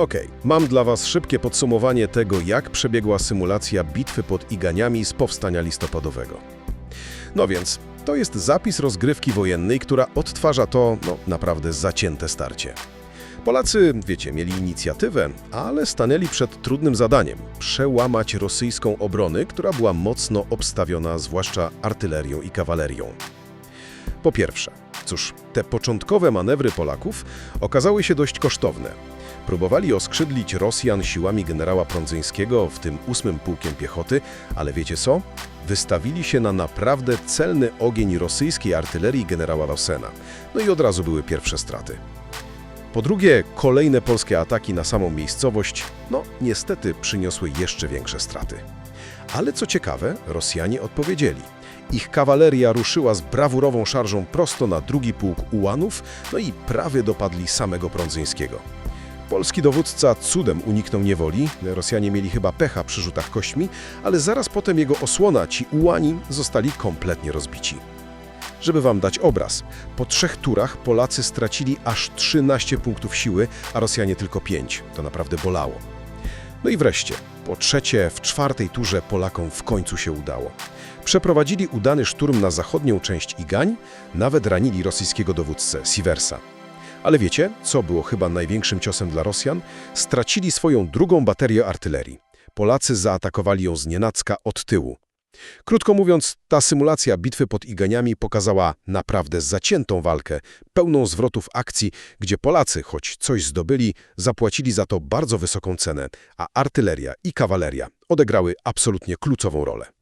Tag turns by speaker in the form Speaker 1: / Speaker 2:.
Speaker 1: Okej, mam dla Was szybkie podsumowanie tego, jak przebiegła symulacja bitwy pod Iganiami z powstania listopadowego. No więc, to jest zapis rozgrywki wojennej, która odtwarza to, no, naprawdę zacięte starcie. Polacy, wiecie, mieli inicjatywę, ale stanęli przed trudnym zadaniem – przełamać rosyjską obronę, która była mocno obstawiona zwłaszcza artylerią i kawalerią. Po pierwsze, cóż, te początkowe manewry Polaków okazały się dość kosztowne. Próbowali oskrzydlić Rosjan siłami generała Prądzyńskiego, w tym ósmym pułkiem piechoty, ale wiecie co? Wystawili się na naprawdę celny ogień rosyjskiej artylerii generała Rossena. No i od razu były pierwsze straty. Po drugie, kolejne polskie ataki na samą miejscowość, no niestety przyniosły jeszcze większe straty. Ale co ciekawe, Rosjanie odpowiedzieli. Ich kawaleria ruszyła z brawurową szarżą prosto na drugi pułk ułanów, no i prawie dopadli samego Prądzyńskiego. Polski dowódca cudem uniknął niewoli, Rosjanie mieli chyba pecha przy rzutach kośćmi, ale zaraz potem jego osłona, ci ułani, zostali kompletnie rozbici. Żeby wam dać obraz, po trzech turach Polacy stracili aż 13 punktów siły, a Rosjanie tylko 5. To naprawdę bolało. No i wreszcie, po trzecie, w czwartej turze Polakom w końcu się udało. Przeprowadzili udany szturm na zachodnią część Igań, nawet ranili rosyjskiego dowódcę Siversa. Ale wiecie, co było chyba największym ciosem dla Rosjan? Stracili swoją drugą baterię artylerii. Polacy zaatakowali ją znienacka od tyłu. Krótko mówiąc, ta symulacja bitwy pod Iganiami pokazała naprawdę zaciętą walkę, pełną zwrotów akcji, gdzie Polacy, choć coś zdobyli, zapłacili za to bardzo wysoką cenę, a artyleria i kawaleria odegrały absolutnie kluczową rolę.